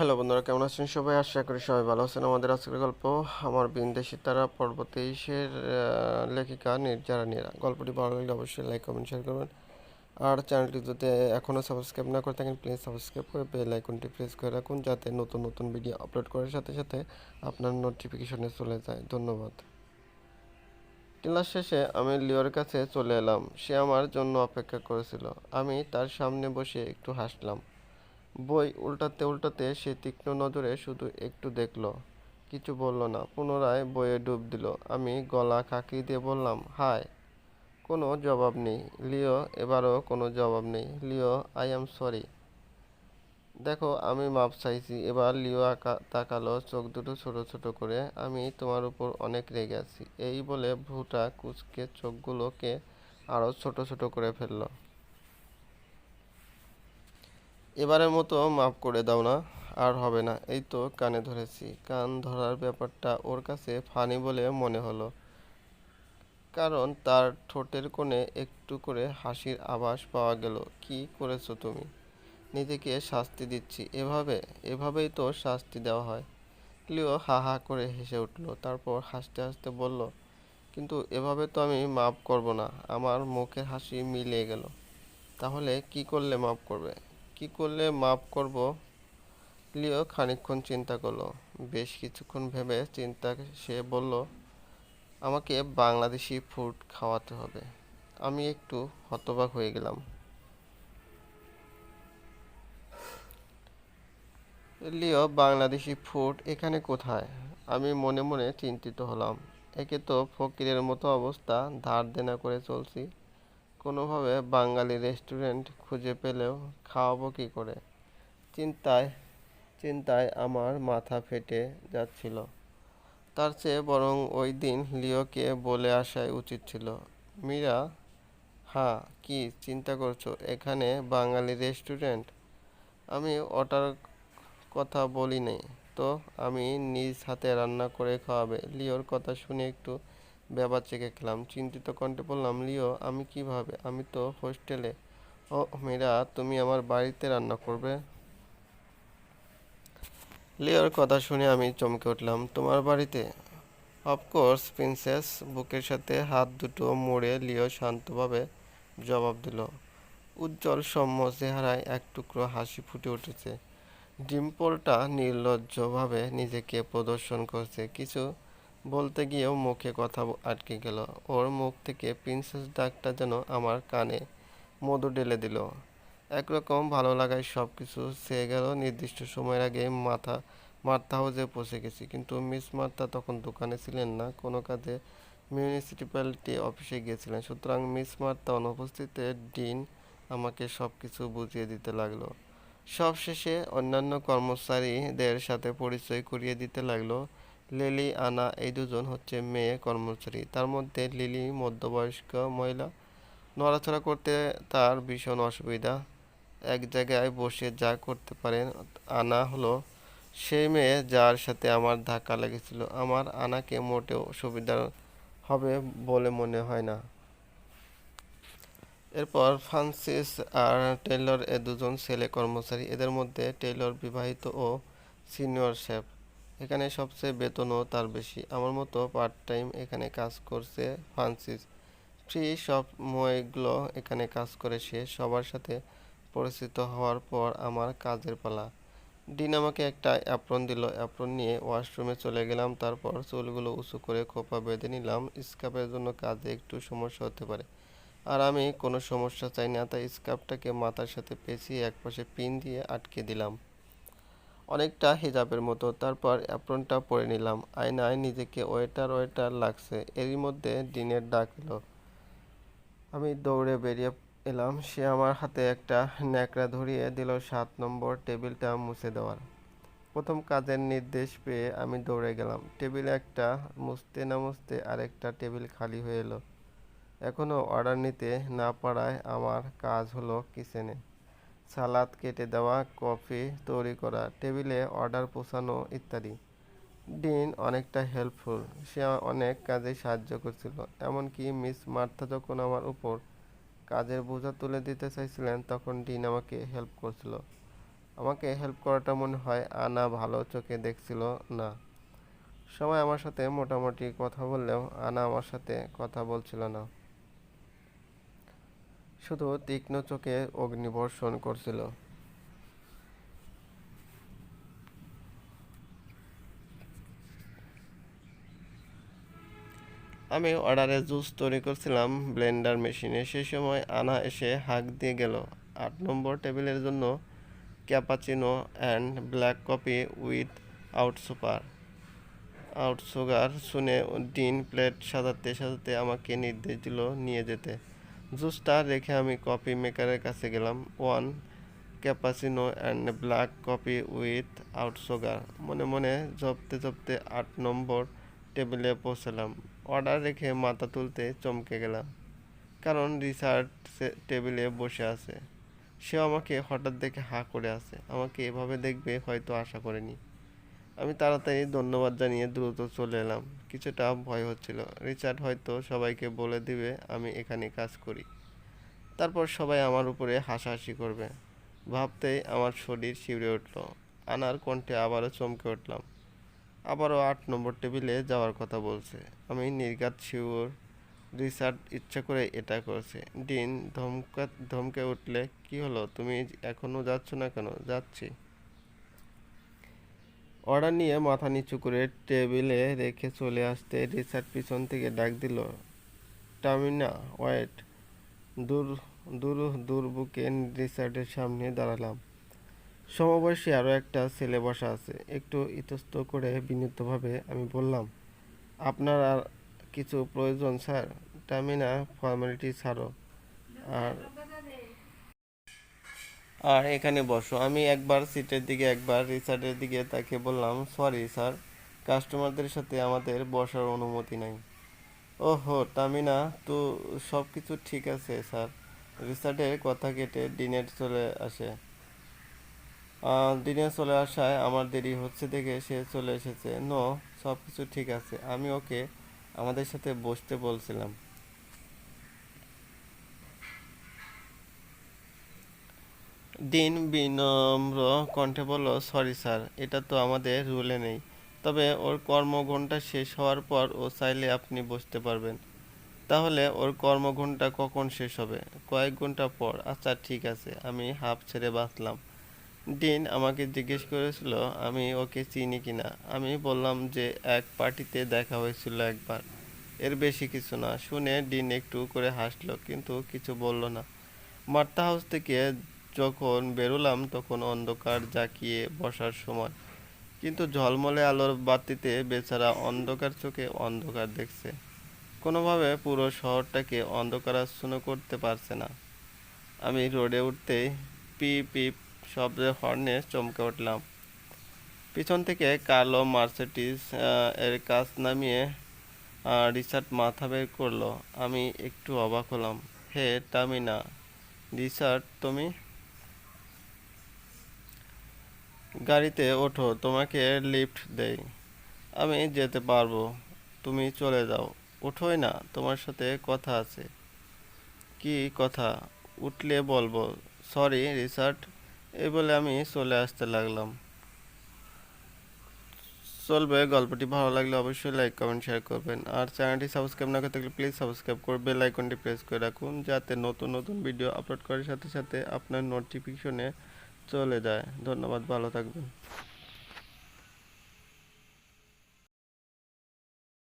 Hello বন্ধুরা, কেমন আছেন সবাই? আশা করি সবাই ভালো আছেন। আমাদের আজকের গল্প আমার বিন্দেশি তারা পর্ব তেইশের লেখিকা নির্জারা নীরা। গল্পটি ভালো লাগলে অবশ্যই লাইক কমেন্ট শেয়ার করবেন। আর চ্যানেলটি যদি এখনও সাবস্ক্রাইব না করে থাকেন প্লিজ সাবস্ক্রাইব করে বেল আইকনটি প্রেস করে রাখুন, যাতে নতুন নতুন ভিডিও আপলোড করার সাথে সাথে আপনার নোটিফিকেশনে চলে যায়। ধন্যবাদ। ক্লাস শেষে আমি লিওর কাছে চলে এলাম। সে আমার জন্য অপেক্ষা করেছিল। আমি তার সামনে বসে একটু হাসলাম। বই উল্টাতে উল্টাতে সে তীক্ষ্ণ নজরে শুধু একটু দেখল। কিছু বলল না, পুনরায় বইয়ে ডুব দিল। আমি গলা কাঁকড়ি দিয়ে বললাম হাই কোনো জবাব নেই। লিও, এবারও কোনো জবাব নেই। Leo, I am sorry. দেখো, আমি মাপ চাইছি। এবার লিও আঁকা, তাকালো, চোখ দুটো ছোট ছোট করে। আমি তোমার উপর অনেক রেগে আছি। এই বলে ভ্রুটা কুচকে চোখগুলোকে আরও ছোট ছোট করে ফেলল। এবারের মতো মাফ করে দাও না, আর হবে না। এই তো কানে ধরেছি। কান ধরার ব্যাপারটা ওর কাছে ফানি বলে মনে হলো। কারণ তার ঠোঁটের কোণে একটু করে হাসির আভাস পাওয়া গেল। কি করেছ তুমি? নিজেকে শাস্তি দিচ্ছি। এভাবে? এভাবেই তো শাস্তি দেওয়া হয়। লিও হা হা করে হেসে উঠল, তারপর হাসতে হাসতে বলল, কিন্তু এভাবে তো আমি মাফ করব না। আমার মুখের হাসি মিলিয়ে গেল। তাহলে কি করলে মাফ করবে? কি করলে মাফ করব? লিও খানিকক্ষণ চিন্তা করল। বেশ কিছুক্ষণ ভেবে চিন্তা সে বলল, আমাকে বাংলাদেশি ফুড খাওয়াতে হবে। আমি একটু হতবাক হয়ে গেলাম। লিও, বাংলাদেশি ফুড এখানে কোথায়? আমি মনে মনে চিন্তিত হলাম। একে তো ফকিরের মতো অবস্থা, ধার দেনা করে চলছি। কোনোভাবে বাঙালি রেস্টুরেন্ট খুঁজে পেলেও খাওয়াবো কী করে? চিন্তায় চিন্তায় আমার মাথা ফেটে যাচ্ছিল। তার চেয়ে বরং ওই দিন লিওকে বলে আসাই উচিত ছিল। মীরা হ্যাঁ কি চিন্তা করছ? এখানে বাঙালি রেস্টুরেন্ট আমি ওটার কথা বলিনি। তো, আমি নিজ হাতে রান্না করে খাওয়াবে। লিওর কথা শুনে একটু ব্যাপার চেকে খেলাম। চিন্তিত কণ্ঠে বললাম, লিও, আমি কীভাবে? আমি তো হোস্টেলে। ও, মীরা, তুমি আমার বাড়িতে রান্না করবে? লিওর কথা শুনে আমি চমকে উঠলাম, তোমার বাড়িতে? অফকোর্স প্রিন্সেস বুকের সাথে হাত দুটো মোড়ে লিও শান্তভাবে জবাব দিল। উজ্জ্বল সৌম্য চেহারায় এক টুকরো হাসি ফুটে উঠেছে। ডিম্পলটা নির্লজ্জভাবে নিজেকে প্রদর্শন করছে। কিছু বলতে গিয়েও মুখে কথা আটকে গেল। ওর মুখ থেকে প্রিন্সেস ডাকটা যেন আমার কানে মধু ঢেলে দিল। একরকম ভালো লাগায় সব কিছু সেরে গেল। নির্দিষ্ট সময়ের আগে মাথা, মার্থা হাউসে পৌঁছে গেছি। কিন্তু মিস মার্থা তখন দোকানে ছিলেন না, কোনো কাজে মিউনিসিপ্যালিটি অফিসে গিয়েছিলেন। সুতরাং মিস মার্থা অনুপস্থিতিতে ডিন আমাকে সব কিছু বুঝিয়ে দিতে লাগল। সবশেষে অন্যান্য কর্মচারীদের সাথে পরিচয় করিয়ে দিতে লাগল। লিলি, আনা এই দুজন হচ্ছে মেয়ে কর্মচারী। তার মধ্যে লিলি মধ্যবয়স্ক মহিলা। নড়াচড়া করতে তার ভীষণ অসুবিধা। এক জায়গায় বসে যা করতে পারেন, আনা হলো সেই মেয়ে যার সাথে আমার ধাক্কা লেগেছিল। আমার আনাকে মোটেও সুবিধা হবে বলে মনে হয় না। এরপর ফ্রান্সিস আর টেইলর এ দুজন ছেলে কর্মচারী। এদের মধ্যে টেইলর বিবাহিত ও সিনিয়র শেফ। এখানে সবচেয়ে বেতনও তার বেশি। আমার মতো পার্ট টাইম এখানে কাজ করছে ফ্রান্সিস ফ্রি সব সময়গুলো এখানে কাজ করে সে সবার সাথে পরিচিত হওয়ার পর আমার কাজের পালা। ডিন আমাকে একটা অ্যাপ্রন দিল। অ্যাপ্রন নিয়ে ওয়াশরুমে চলে গেলাম। তারপর চুলগুলো উঁচু করে খোপা বেঁধে নিলাম। স্কার্ফের জন্য কাজে একটু সমস্যা হতে পারে। আর আমি কোনো সমস্যা চাই না, তাই স্কার্ফটাকে মাথার সাথে পেঁচিয়ে একপাশে পিন দিয়ে আটকে দিলাম। অনেকটা হিজাবের মতো। তারপর অ্যাপ্রনটা পরে নিলাম। আয়নায় নিজেকে ওয়েটার ওয়েটার লাগছে। এরই মধ্যে ডিনের ডাক এলো। আমি দৌড়ে বেরিয়ে এলাম। সে আমার হাতে একটা ন্যাকড়া ধরিয়ে দিল। সাত নম্বর টেবিলটা মুছে দেওয়ার। প্রথম কাজের নির্দেশ পেয়ে আমি দৌড়ে গেলাম। টেবিলে একটা মুছতে না মুছতে আরেকটা টেবিল খালি হয়ে এলো। এখনও অর্ডার নিতে না পারায় আমার কাজ হলো কিচেনে সালাদ কেটে দেওয়া, কফি তৈরি করা, টেবিলে অর্ডার পৌঁছানো ইত্যাদি। ডিন অনেকটা হেল্পফুল। সে অনেক কাজে সাহায্য করছিল। এমনকি মিস মার্থা যখন আমার উপর কাজের বোঝা তুলে দিতে চাইছিলেন, তখন ডিন আমাকে হেল্প করছিল। আমাকে হেল্প করাটা মনে হয় আনা ভালো চোখে দেখছিল না। সবাই আমার সাথে মোটামুটি কথা বললেও আনা আমার সাথে কথা বলছিল না। শুধু তীক্ষ্ণ চোখে অগ্নিবর্ষণ করছিল। আমি অর্ডারে জুস তৈরি করছিলাম ব্লেন্ডার মেশিনে। সেই সময় আনা এসে হাঁক দিয়ে গেল, আট নম্বর টেবিলের জন্য cappuccino and black coffee without super. Out sugar শুনে ডিন প্লেট সাজাতে সাজাতে আমাকে নির্দেশ দিল নিয়ে যেতে। জুসটা রেখে আমি কফি মেকারের কাছে গেলাম। One cappuccino and black coffee without sugar মনে মনে জপতে জপতে আট নম্বর টেবিলে পৌঁছালাম। অর্ডার রেখে মাথা তুলতে চমকে গেলাম। কারণ রিসার্চ টেবিলে বসে আছে। সে আমাকে হঠাৎ দেখে হাঁ করে আছে। আমাকে এভাবে দেখবে হয়তো আশা করেনি। আমি তাড়াতাড়ি ধন্যবাদ জানিয়ে দ্রুত চলে এলাম। কিছুটা ভয় হচ্ছিল। রিচার্ড হয়তো সবাইকে বলে দিবে, আমি এখানে কাজ করি। তারপর সবাই আমার উপরে হাসাহাসি করবে। ভাবতেই আমার শরীর শিউরে উঠল। আনার কণ্ঠে আবারও চমকে উঠলাম। আবারও আট নম্বর টেবিলে যাওয়ার কথা বলছে। আমি নির্ঘাত শিউর। রিসার্ট ইচ্ছা করে এটা করছে। ডিন ধমকা ধমকে উঠলে, কি হলো? তুমি এখনও যাচ্ছ না কেন? যাচ্ছি। অর্ডার নিয়ে মাথা নিচু করে টেবিলে রেখে চলে আসতে রিসার্ট পিছন থেকে ডাক দিল, টামিনা, ওয়েট, দূর দূর দূর বুকে রিসার্টের সামনে দাঁড়ালাম। সমবয়সী আরও একটা ছেলে বসা আছে। একটু ইতস্ত করে বিনীতভাবে আমি বললাম, আপনার আর কিছু প্রয়োজন, স্যার? টামিনা ফর্মালিটি ছাড়ো। আর আর এখানে বসো। আমি একবার সিটের দিকে, একবার রিসার্টের দিকে তাকে বললাম সরি স্যার কাস্টমারদের সাথে আমাদের বসার অনুমতি নাই। ওহো, তামিনা, তো সব কিছু ঠিক আছে স্যার রিসার্টের কথা কেটে ডিনের চলে আসে। দিনে চলে আসায় আমার দেরি হচ্ছে দেখে সে চলে এসেছে। নো সব কিছু ঠিক আছে। আমি ওকে আমাদের সাথে বসতে বলছিলাম। ডিন বিনম্র কণ্ঠে বলল, সরি স্যার, এটা তো আমাদের রুলে নেই। তবে ওর কর্মঘণ্টা শেষ হওয়ার পর ও চাইলে আপনি বসতে পারবেন। তাহলে ওর কর্মঘণ্টা কখন শেষ হবে? কয়েক ঘণ্টা পর। আচ্ছা ঠিক আছে, আমি হাফ ছেড়ে বাঁচলাম। ডিন আমাকে জিজ্ঞেস করেছিল, আমি ওকে চিনি কিনা আমি বললাম যে, এক পার্টিতে দেখা হয়েছিল একবার। এর বেশি কিছু না। শুনে ডিন একটু করে হাসলো, কিন্তু কিছু বলল না। মার্তা হাউস থেকে যখন বেরোলাম তখন অন্ধকার জাকিয়ে বসার সময়। কিন্তু ঝলমলে আলোর বাতিতে বেচারা অন্ধকার চোখে অন্ধকার দেখছে। কোনোভাবে পুরো শহরটাকে অন্ধকারাচ্ছন্ন করতে পারছে না। আমি রোডে উঠতেই পি পিপ শব্দে হর্নে চমকে উঠলাম। পিছন থেকে কালো মার্সেডিস আহ, এর কাজ নামিয়ে রিচার্ড মাথা বের করল। আমি একটু অবাক হলাম। হে টামিনা রিচার্ড তুমি? গাড়িতে ওঠো, তোমাকে লিফট দেই। আমি যেতে পারব, তুমি চলে যাও। উঠোই না, তোমার সাথে কথা আছে। কি কথা? উঠলে বলব, সরি রিচার্ড। এই বলে আমি চলে আসতে লাগলাম। চলবে, গল্পটি ভালো লাগলে অবশ্যই লাইক, কমেন্ট, শেয়ার করবেন। আর চ্যানেলটি সাবস্ক্রাইব না করে থাকলে প্লিজ সাবস্ক্রাইব করে বেল আইকনটি প্রেস করে রাখুন, যাতে নতুন নতুন ভিডিও আপলোড করার সাথে সাথে আপনার নোটিফিকেশনে চলে যায়। ধন্যবাদ ভালো থাকবেন।